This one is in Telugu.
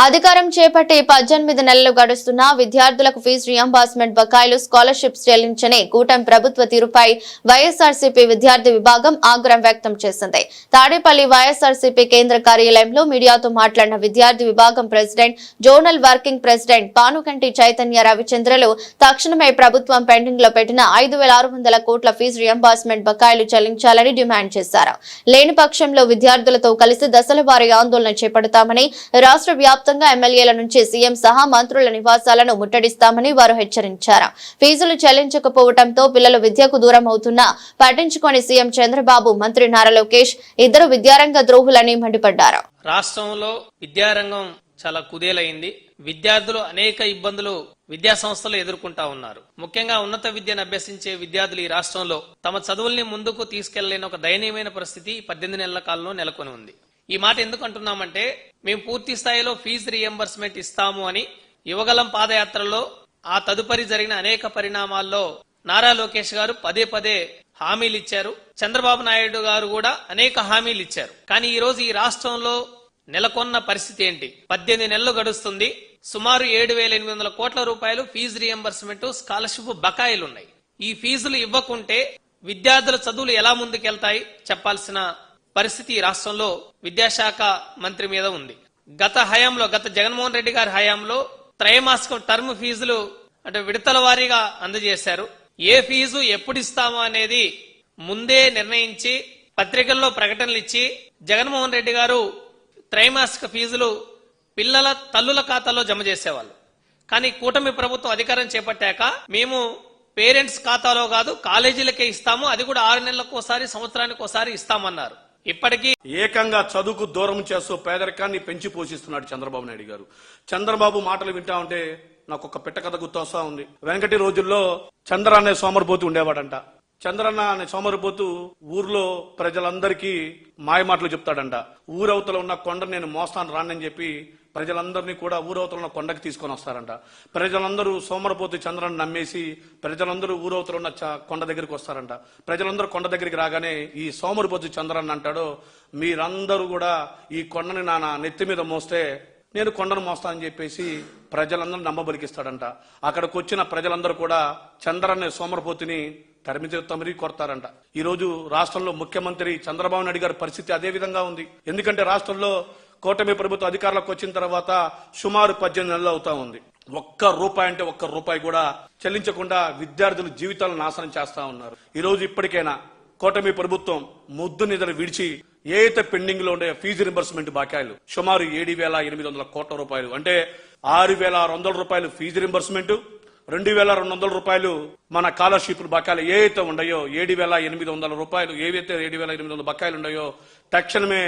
అధికారం చేపట్టి పద్దెనిమిది నెలలు గడుస్తున్నా విద్యార్థులకు ఫీజు రియంబర్స్మెంట్ బకాయిలు స్కాలర్షిప్స్ చెల్లించని కూటమి ప్రభుత్వ తీరుపై వైఎస్ఆర్సీపీ విద్యార్థి విభాగం ఆగ్రహం వ్యక్తం చేసింది. తాడేపల్లి వైఎస్ఆర్సీపీ కేంద్ర కార్యాలయంలో మీడియాతో మాట్లాడిన విద్యార్థి విభాగం president zonal working president Panukanti Chaitanya రవిచంద్రలు తక్షణమే ప్రభుత్వం పెండింగ్లో పెట్టిన ఐదు వేల ఆరు వందల కోట్ల ఫీజు రియంబర్స్మెంట్ బకాయిలు చెల్లించాలని డిమాండ్ చేశారు. లేని పక్షంలో విద్యార్థులతో కలిసి దశల ఆందోళన చేపడతామని రాష్ట్ర వ్యాప్తంగా ఎమ్మెల్యేల నుంచి సీఎం సహా మంత్రుల నివాసాలను ముట్టడిస్తామని వారు హెచ్చరించారు. ఫీజులు చెల్లించకపోవడంతో పిల్లలు విద్యకు దూరం అవుతున్నా పట్టించుకొని సీఎం చంద్రబాబు మంత్రి నారా లోకేష్ ఇద్దరు విద్యారంగ ద్రోహులని మండిపడ్డారు. రాష్ట్రంలో విద్యారంగం చాలా కుదేలైంది. విద్యార్థులు అనేక ఇబ్బందులు విద్యా సంస్థలు ఎదుర్కొంటా ఉన్నారు. ముఖ్యంగా ఉన్నత విద్యను అభ్యసించే విద్యార్థులు ఈ రాష్ట్రంలో తమ చదువుల్ని ముందుకు తీసుకెళ్ళేని ఒక దయనీయమైన పరిస్థితి పద్దెనిమిది నెలల కాలంలో నెలకొని ఉంది. ఈ మాట ఎందుకు అంటున్నామంటే మేము పూర్తి స్థాయిలో ఫీజు రియంబర్స్మెంట్ ఇస్తాము అని యువగలం పాదయాత్రలో ఆ తదుపరి జరిగిన అనేక పరిణామాల్లో నారా లోకేష్ గారు పదే పదే హామీలు ఇచ్చారు. చంద్రబాబు నాయుడు గారు కూడా అనేక హామీలు ఇచ్చారు. కానీ ఈ రోజు ఈ రాష్ట్రంలో నెలకొన్న పరిస్థితి ఏంటి? పద్దెనిమిది నెలలు గడుస్తుంది. సుమారు ఏడు వేల ఎనిమిది వందల కోట్ల రూపాయలు ఫీజు రియంబర్స్మెంట్ స్కాలర్షిప్ బకాయిలు ఉన్నాయి ఈ ఫీజులు ఇవ్వకుంటే విద్యార్థుల చదువులు ఎలా ముందుకెళ్తాయి? చెప్పాల్సిన పరిస్థితి రాష్ట్రంలో విద్యాశాఖ మంత్రి మీద ఉంది. గత హయాంలో గత జగన్మోహన్ రెడ్డి గారి హయాంలో త్రైమాసికం టర్మ్ ఫీజులు అంటే విడతల వారీగా అందజేశారు. ఏ ఫీజు ఎప్పుడు ఇస్తామో అనేది ముందే నిర్ణయించి పత్రికల్లో ప్రకటనలు ఇచ్చి జగన్మోహన్ రెడ్డి గారు త్రైమాసిక ఫీజులు పిల్లల తల్లుల ఖాతాలో జమ చేసేవాళ్ళు. కానీ కూటమి ప్రభుత్వం అధికారం చేపట్టాక మేము పేరెంట్స్ ఖాతాలో కాదు కాలేజీలకే ఇస్తాము. అది కూడా ఆరు నెలలకు ఒకసారి సంవత్సరానికి ఒకసారి ఇస్తామన్నారు. ఇప్పటికీ ఏకంగా చదువుకు దూరం చేస్తూ పేదరికాన్ని పెంచి పోషిస్తున్నాడు చంద్రబాబు నాయుడు గారు. చంద్రబాబు మాటలు వింటా ఉంటే నాకు ఒక పిట్ట కథ గుర్తొస్తా ఉంది. వెనకటి రోజుల్లో చంద్ర అనే సోమరిపోతు ఉండేవాడంట. చంద్రన్న అనే సోమరిపోతూ ఊర్లో ప్రజలందరికీ మాయమాటలు చెప్తాడంట. ఊరవతల ఉన్న కొండ నేను మోస్తాను రానని చెప్పి ప్రజలందరినీ కూడా ఊరవతల ఉన్న కొండకి తీసుకొని వస్తారంట. ప్రజలందరూ సోమరపోతు చంద్రను నమ్మేసి ప్రజలందరూ ఊరవతల ఉన్న కొండ దగ్గరికి వస్తారంట. ప్రజలందరూ కొండ దగ్గరికి రాగానే ఈ సోమరిపోతు చంద్రన్ అంటాడు మీరందరూ కూడా ఈ కొండని నా నా నెత్తి మీద మోస్తే నేను కొండను మోస్తానని చెప్పేసి ప్రజలందరూ నమ్మబలికిస్తాడంట. అక్కడికి వచ్చిన ప్రజలందరూ కూడా చంద్ర అనే సోమరపోతిని తరిమి తమిరి కొడతారంట. ఈ రోజు రాష్ట్రంలో ముఖ్యమంత్రి చంద్రబాబు నాయుడు గారి పరిస్థితి అదే విధంగా ఉంది. ఎందుకంటే రాష్ట్రంలో కూటమి ప్రభుత్వం అధికారులకు వచ్చిన తర్వాత సుమారు పద్దెనిమిది నెలలు అవుతా ఉంది. ఒక్క రూపాయి అంటే ఒక్క రూపాయి కూడా చెల్లించకుండా విద్యార్థుల జీవితాలను నాశనం చేస్తా ఉన్నారు. ఈ రోజు ఇప్పటికైనా కూటమి ప్రభుత్వం ముద్దు నిధులు విడిచి ఏ పెండింగ్లో ఉండే ఫీజు రింబర్స్మెంట్ బాకాయలు సుమారు ఏడు వేల ఎనిమిది వందల కోట్ల రూపాయలు. అంటే ఆరు వేల ఆరు వందల రూపాయలు ఫీజు రింబర్స్మెంట్ రెండు వేల రెండు వందల రూపాయలు మన స్కాలర్షిప్ బకాయిలు ఏవైతే ఉన్నాయో ఏడు వేల ఎనిమిది వందల రూపాయలు ఏవైతే ఏడు వేల ఎనిమిది వందల బకాయిలు ఉన్నాయో తక్షణమే